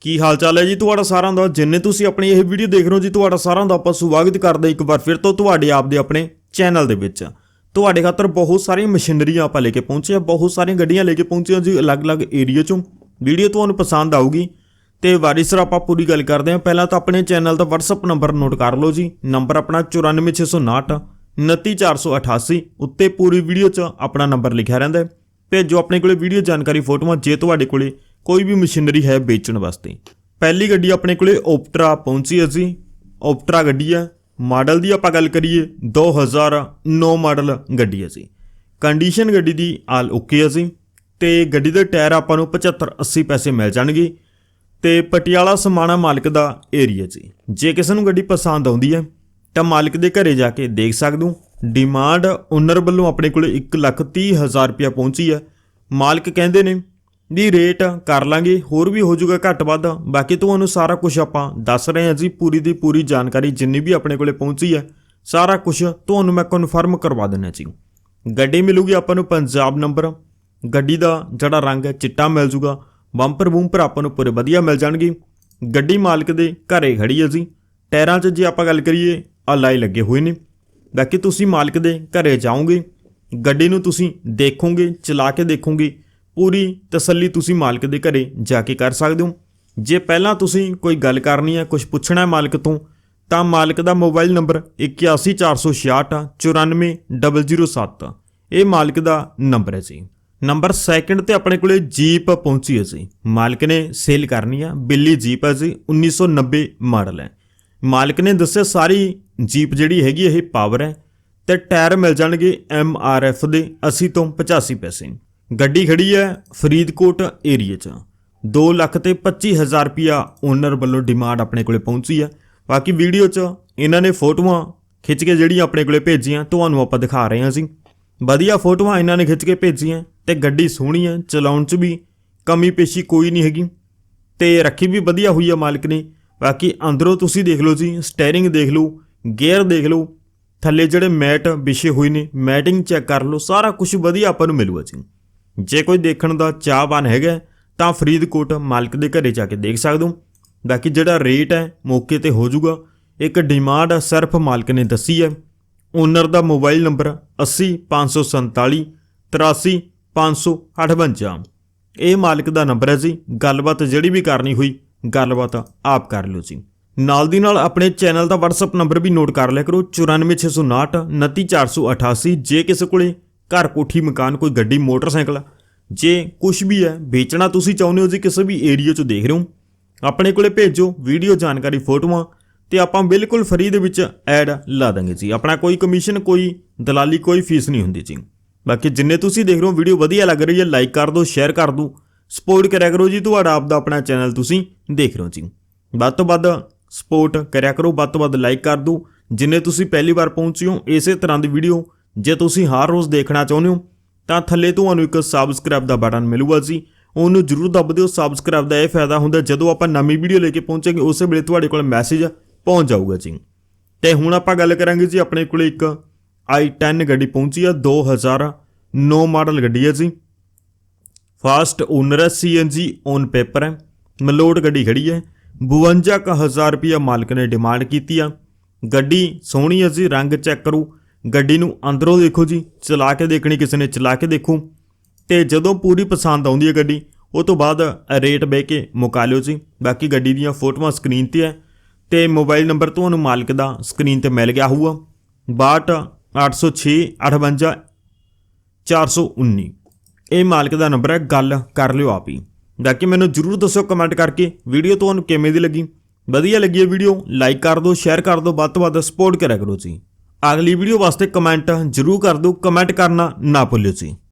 ਕੀ ਹਾਲ ਚਾਲ ਹੈ ਜੀ ਤੁਹਾਡਾ ਸਾਰਿਆਂ ਦਾ? ਜਿੰਨੇ ਤੁਸੀਂ ਆਪਣੀ ਇਹ ਵੀਡੀਓ ਦੇਖ ਰਹੇ ਹੋ ਜੀ, ਤੁਹਾਡਾ ਸਾਰਿਆਂ ਦਾ ਆਪਾਂ ਸਵਾਗਤ ਕਰਦੇ ਇੱਕ ਵਾਰ ਫਿਰ ਤੋਂ ਤੁਹਾਡੇ ਆਪ ਦੇ ਆਪਣੇ ਚੈਨਲ ਦੇ ਵਿੱਚ। ਤੁਹਾਡੇ ਖਾਤਰ ਬਹੁਤ ਸਾਰੀਆਂ ਮਸ਼ੀਨਰੀਆਂ ਆਪਾਂ ਲੈ ਕੇ ਪਹੁੰਚੇ ਹਾਂ, ਬਹੁਤ ਸਾਰੀਆਂ ਗੱਡੀਆਂ ਲੈ ਕੇ ਪਹੁੰਚੇ ਹਾਂ ਜੀ ਅਲੱਗ-ਅਲੱਗ ਏਰੀਆ ਚੋਂ। ਵੀਡੀਓ ਤੁਹਾਨੂੰ ਪਸੰਦ ਆਊਗੀ। ਤੇ ਵਾਰੀ ਸਰ ਆਪਾਂ ਪੂਰੀ ਗੱਲ ਕਰਦੇ ਹਾਂ। ਪਹਿਲਾਂ ਤਾਂ ਆਪਣੇ ਚੈਨਲ ਦਾ WhatsApp ਨੰਬਰ ਨੋਟ ਕਰ ਲਓ ਜੀ। ਨੰਬਰ ਆਪਣਾ 94659 29488 ਉੱਤੇ ਪੂਰੀ ਵੀਡੀਓ 'ਚ ਆਪਣਾ ਨੰਬਰ ਲਿਖਿਆ ਰਹਿੰਦਾ ਹੈ। ਤੇ ਆਪਣੇ ਕੋਲੇ ਵੀਡੀਓ ਜਾਣਕਾਰੀ ਫੋਟੋਆਂ, ਜੇ ਤੁਹਾਡੇ ਕੋਲੇ ਕੋਈ ਵੀ ਮਸ਼ੀਨਰੀ ਹੈ ਵੇਚਣ ਵਾਸਤੇ। ਪਹਿਲੀ ਗੱਡੀ ਆਪਣੇ ਕੋਲੇ ਓਪਟਰਾ ਪਹੁੰਚੀ ਹੈ ਜੀ। ਓਪਟਰਾ ਗੱਡੀ ਹੈ। ਮਾਡਲ ਦੀ ਆਪਾਂ ਗੱਲ ਕਰੀਏ 2009 ਮਾਡਲ ਗੱਡੀ ਹੈ ਜੀ। ਕੰਡੀਸ਼ਨ ਗੱਡੀ ਦੀ ਆਲ ਓਕੇ ਹੈ ਜੀ। ਤੇ ਗੱਡੀ ਦੇ ਟਾਇਰ ਆਪਾਂ ਨੂੰ 75 80 ਪੈਸੇ ਮਿਲ ਜਾਣਗੇ। ਤੇ ਪਟਿਆਲਾ ਸਮਾਣਾ ਮਾਲਕ ਦਾ ਏਰੀਆ ਜੀ। ਜੇ ਕਿਸੇ ਨੂੰ ਗੱਡੀ ਪਸੰਦ ਆਉਂਦੀ ਹੈ, ਤਾਂ ਮਾਲਕ ਦੇ ਘਰੇ ਜਾ ਕੇ ਦੇਖ ਸਕਦੇ ਹੋ। ਡਿਮਾਂਡ ਓਨਰ ਵੱਲੋਂ ਆਪਣੇ ਕੋਲੇ 130000 ਰੁਪਇਆ ਪਹੁੰਚੀ ਹੈ। ਮਾਲਕ ਕਹਿੰਦੇ ਨੇ ਵੀ ਰੇਟ ਕਰ ਲਾਂਗੇ, ਹੋਰ ਵੀ ਹੋ ਜਾਊਗਾ ਘੱਟ ਵੱਧ। ਬਾਕੀ ਤੁਹਾਨੂੰ ਸਾਰਾ ਕੁਝ ਆਪਾਂ ਦੱਸ ਰਹੇ ਹਾਂ ਜੀ, ਪੂਰੀ ਦੀ ਪੂਰੀ ਜਾਣਕਾਰੀ ਜਿੰਨੀ ਵੀ ਆਪਣੇ ਕੋਲੇ ਪਹੁੰਚੀ ਹੈ, ਸਾਰਾ ਕੁਝ ਤੁਹਾਨੂੰ ਮੈਂ ਕਨਫਰਮ ਕਰਵਾ ਦਿੰਦਾ ਜੀ। ਗੱਡੀ ਮਿਲੂਗੀ ਆਪਾਂ ਨੂੰ ਪੰਜਾਬ ਨੰਬਰ ਗੱਡੀ ਦਾ ਜਿਹੜਾ ਰੰਗ ਹੈ, ਚਿੱਟਾ ਮਿਲ ਜੂਗਾ ਬੰਪਰ ਬੂੰਪਰ ਆਪਾਂ ਨੂੰ ਪੂਰੇ ਵਧੀਆ ਮਿਲ ਜਾਣਗੇ। ਗੱਡੀ ਮਾਲਕ ਦੇ ਘਰੇ ਖੜੀ ਹੈ ਜੀ, ਟਾਇਰਾਂ 'ਚ ਜੇ ਆਪਾਂ ਗੱਲ ਕਰੀਏ ਅਲਾਈ ਲੱਗੇ ਹੋਏ ਨੇ। ਬਾਕੀ ਤੁਸੀਂ ਮਾਲਕ ਦੇ ਘਰੇ ਜਾਓਗੇ, ਗੱਡੀ ਨੂੰ ਤੁਸੀਂ ਦੇਖੋਗੇ, ਚਲਾ ਕੇ ਦੇਖੋਗੇ ਪੂਰੀ ਤਸੱਲੀ ਤੁਸੀਂ ਮਾਲਕ ਦੇ ਘਰੇ ਜਾ ਕੇ ਕਰ ਸਕਦੇ ਹੋ। ਜੇ ਪਹਿਲਾਂ ਤੁਸੀਂ ਕੋਈ ਗੱਲ ਕਰਨੀ ਹੈ ਕੁਝ ਪੁੱਛਣਾ ਹੈ ਮਾਲਕ ਤੋਂ, ਤਾਂ ਮਾਲਕ ਦਾ ਮੋਬਾਈਲ ਨੰਬਰ 814669 94007 ਇਹ ਮਾਲਕ ਦਾ ਨੰਬਰ ਹੈ ਜੀ। ਨੰਬਰ ਸੈਕਿੰਡ ਤੇ ਆਪਣੇ ਕੋਲੇ ਜੀਪ ਪਹੁੰਚੀ ਹੈ ਜੀ। ਮਾਲਕ ਨੇ ਸੇਲ ਕਰਨੀ ਆ ਬਿੱਲੀ ਜੀਪ ਹੈ ਜੀ। 1990 ਮਾਡਲ ਹੈ। ਮਾਲਕ ਨੇ ਦੱਸਿਆ ਸਾਰੀ ਜੀਪ ਜਿਹੜੀ ਹੈਗੀ, ਇਹ ਪਾਵਰ ਹੈ। ਤੇ ਟਾਇਰ ਮਿਲ ਜਾਣਗੇ ਐਫ ਦੇ 80 ਤੋਂ 85 ਪੈਸੇ। ਗੱਡੀ ਖੜੀ ਹੈ ਫਰੀਦਕੋਟ ਏਰੀਆ 'ਚ। 2 ਲੱਖ ਤੇ 25000 ਰੁਪਿਆ ਓਨਰ ਵੱਲੋਂ ਡਿਮਾਂਡ ਆਪਣੇ ਕੋਲੇ ਪਹੁੰਚੀ ਹੈ। ਬਾਕੀ ਵੀਡੀਓ 'ਚ ਇਹਨਾਂ ਨੇ ਫੋਟੋਆਂ ਖਿੱਚ ਕੇ ਜਿਹੜੀਆਂ ਆਪਣੇ ਕੋਲੇ ਭੇਜੀਆਂ, ਤੁਹਾਨੂੰ ਆਪਾਂ ਦਿਖਾ ਰਹੇ ਹਾਂ ਜੀ। ਵਧੀਆ ਫੋਟੋਆਂ ਇਹਨਾਂ ਨੇ ਖਿੱਚ ਕੇ ਭੇਜੀਆਂ ਤੇ ਗੱਡੀ ਸੋਹਣੀ ਹੈ, ਚਲਾਉਣ 'ਚ ਵੀ ਕਮੀ ਪੇਸ਼ੀ ਕੋਈ ਨਹੀਂ ਹੈਗੀ। ਤੇ ਰੱਖੀ ਵੀ ਵਧੀਆ ਹੋਈ ਹੈ ਮਾਲਕ ਨੇ। ਬਾਕੀ ਅੰਦਰੋਂ ਤੁਸੀਂ ਦੇਖ ਲਓ ਜੀ ਸਟੀਅਰਿੰਗ ਦੇਖ ਲਓ ਗੇਅਰ ਦੇਖ ਲਓ, ਥੱਲੇ ਜਿਹੜੇ ਮੈਟ ਵਿਛੇ ਹੋਏ ਨੇ ਮੈਟਿੰਗ ਚੈੱਕ ਕਰ ਲਓ, ਸਾਰਾ ਕੁਝ ਵਧੀਆ ਆਪਾਂ ਨੂੰ ਮਿਲੂਗਾ ਜੀ। ਜੇ ਕੋਈ ਦੇਖਣ ਦਾ ਚਾਹਵਾਨ ਹੈਗਾ, ਤਾਂ ਫਰੀਦਕੋਟ ਮਾਲਕ ਦੇ ਘਰੇ ਜਾ ਕੇ ਦੇਖ ਸਕਦੇ ਹੋ। ਬਾਕੀ ਜਿਹੜਾ ਰੇਟ ਹੈ, ਮੌਕੇ ਤੇ ਹੋ ਜਾਊਗਾ। ਇੱਕ ਡਿਮਾਂਡ ਸਿਰਫ ਮਾਲਕ ਨੇ ਦੱਸੀ ਹੈ। ਓਨਰ ਦਾ ਮੋਬਾਈਲ ਨੰਬਰ 80547 83558 ਇਹ ਮਾਲਕ ਦਾ ਨੰਬਰ ਹੈ ਜੀ। ਗੱਲਬਾਤ ਜਿਹੜੀ ਵੀ ਕਰਨੀ ਹੋਈ, ਗੱਲਬਾਤ ਆਪ ਕਰ ਲਓ ਜੀ। ਨਾਲ ਦੀ ਨਾਲ ਆਪਣੇ ਚੈਨਲ ਦਾ WhatsApp ਨੰਬਰ ਵੀ ਨੋਟ ਕਰ ਲਿਆ ਕਰੋ। 94659 29488 ਜੇ ਕਿਸੇ ਕੋਲੇ ਘਰ ਕੋਠੀ ਮਕਾਨ ਕੋਈ ਗੱਡੀ, ਮੋਟਰਸਾਈਕਲ, ਜੇ ਕੁਝ ਵੀ ਹੈ, ਵੇਚਣਾ ਤੁਸੀਂ ਚਾਹੁੰਦੇ ਹੋ ਜੀ ਕਿਸੇ ਵੀ ਏਰੀਆ 'ਚ ਦੇਖ ਰਹੇ ਹੋ, ਆਪਣੇ ਕੋਲੇ ਭੇਜੋ ਵੀਡੀਓ ਜਾਣਕਾਰੀ, ਫੋਟੋਆਂ, ਤੇ ਆਪਾਂ ਬਿਲਕੁਲ ਫ੍ਰੀ ਦੇ ਵਿੱਚ ਐਡ ਲਾ ਦਾਂਗੇ ਜੀ। ਆਪਣਾ ਕੋਈ ਕਮਿਸ਼ਨ ਕੋਈ ਦਲਾਲੀ, ਕੋਈ ਫੀਸ ਨਹੀਂ ਹੁੰਦੀ ਜੀ। ਬਾਕੀ ਜਿੰਨੇ ਤੁਸੀਂ ਦੇਖ ਰਹੇ ਹੋ ਵੀਡੀਓ ਵਧੀਆ ਲੱਗ ਰਹੀ ਹੈ ਲਾਈਕ ਕਰ ਦਿਓ ਸ਼ੇਅਰ ਕਰ ਦਿਓ ਸਪੋਰਟ ਕਰਿਆ ਕਰੋ ਜੀ, ਤੁਹਾਡਾ ਆਪ ਦਾ ਆਪਣਾ ਚੈਨਲ ਤੁਸੀਂ ਦੇਖ ਰਹੇ ਹੋ ਜੀ। ਵੱਧ ਤੋਂ ਵੱਧ ਸਪੋਰਟ ਕਰਿਆ ਕਰੋ, ਵੱਧ ਤੋਂ ਵੱਧ ਲਾਈਕ ਕਰ ਦਿਓ। ਜਿੰਨੇ ਤੁਸੀਂ ਪਹਿਲੀ ਵਾਰ ਪਹੁੰਚੇ ਹੋ, ਇਸੇ ਤਰ੍ਹਾਂ ਦੀ ਵੀਡੀਓ ਜੇ ਤੁਸੀਂ ਹਰ ਰੋਜ਼ ਦੇਖਣਾ ਚਾਹੁੰਦੇ ਹੋ, ਤਾਂ ਥੱਲੇ ਤੁਹਾਨੂੰ ਇੱਕ ਸਬਸਕ੍ਰਾਈਬ ਦਾ ਬਟਨ ਮਿਲੂਗਾ ਜੀ। ਉਹਨੂੰ ਜਰੂਰ ਦੱਬ ਦਿਓ ਸਬਸਕ੍ਰਾਈਬ ਦਾ ਇਹ ਫਾਇਦਾ ਹੁੰਦਾ ਜਦੋਂ ਆਪਾਂ ਨਵੀਂ ਵੀਡੀਓ ਲੈ ਕੇ ਪਹੁੰਚਾਂਗੇ, ਉਸੇ ਵੇਲੇ ਤੁਹਾਡੇ ਕੋਲ ਮੈਸੇਜ ਪਹੁੰਚ ਜਾਊਗਾ ਜੀ। ਤੇ ਹੁਣ ਆਪਾਂ ਗੱਲ ਕਰਾਂਗੇ ਜੀ, ਆਪਣੇ ਕੋਲ ਇੱਕ i10 ਗੱਡੀ ਪਹੁੰਚੀ ਆ 2009 ਮਾਡਲ ਗੱਡੀ ਹੈ ਜੀ। ਫਾਸਟ ਓਨਰ ਹੈ ਸੀਐਨਜੀ ਔਨ ਪੇਪਰ ਹੈ ਮਲੋਟ ਗੱਡੀ ਖੜੀ ਹੈ 52000 ਰੁਪਿਆ ਮਾਲਕ ਨੇ ਡਿਮਾਂਡ ਕੀਤੀ ਆ। ਗੱਡੀ ਸੋਹਣੀ ਹੈ ਜੀ, ਰੰਗ ਚੈੱਕ ਕਰੋ। ਗੱਡੀ ਨੂੰ ਅੰਦਰੋਂ ਦੇਖੋ ਜੀ, ਚਲਾ ਕੇ ਦੇਖਣੀ, ਕਿਸੇ ਨੇ ਚਲਾ ਕੇ ਦੇਖੋ। ਤੇ ਜਦੋਂ ਪੂਰੀ ਪਸੰਦ ਆਉਂਦੀ ਹੈ ਗੱਡੀ, ਉਹ ਤੋਂ ਬਾਅਦ ਰੇਟ ਬਹਿ ਕੇ ਮੁਕਾ ਲਿਓ ਜੀ। ਬਾਕੀ ਗੱਡੀ ਦੀਆਂ ਫੋਟੋਆਂ ਸਕਰੀਨ ਤੇ ਹੈ ਤੇ ਮੋਬਾਈਲ ਨੰਬਰ ਤੁਹਾਨੂੰ ਮਾਲਕ ਦਾ ਸਕਰੀਨ ਤੇ ਮਿਲ ਗਿਆ ਹੋਊਗਾ। 62 806 58 419 ਇਹ ਮਾਲਕ ਦਾ ਨੰਬਰ ਹੈ, ਗੱਲ ਕਰ ਲਿਓ ਆਪ ਹੀ। ਬਾਕੀ ਮੈਨੂੰ ਜਰੂਰ ਦੱਸਿਓ ਕਮੈਂਟ ਕਰਕੇ, ਵੀਡੀਓ ਤੁਹਾਨੂੰ ਕਿਵੇਂ ਦੀ ਲੱਗੀ। ਵਧੀਆ ਲੱਗੀ ਹੈ ਵੀਡੀਓ, ਲਾਈਕ ਕਰ ਦਿਓ, ਸ਼ੇਅਰ ਕਰ ਦਿਓ, ਵੱਧ ਤੋਂ ਵੱਧ ਸਪੋਰਟ ਕਰਿਆ ਕਰੋ ਜੀ। ਅਗਲੀ ਵੀਡੀਓ ਵਾਸਤੇ ਕਮੈਂਟ ਜਰੂਰ ਕਰ ਦਿਓ ਕਮੈਂਟ ਕਰਨਾ ਨਾ ਭੁੱਲਿਓ ਜੀ।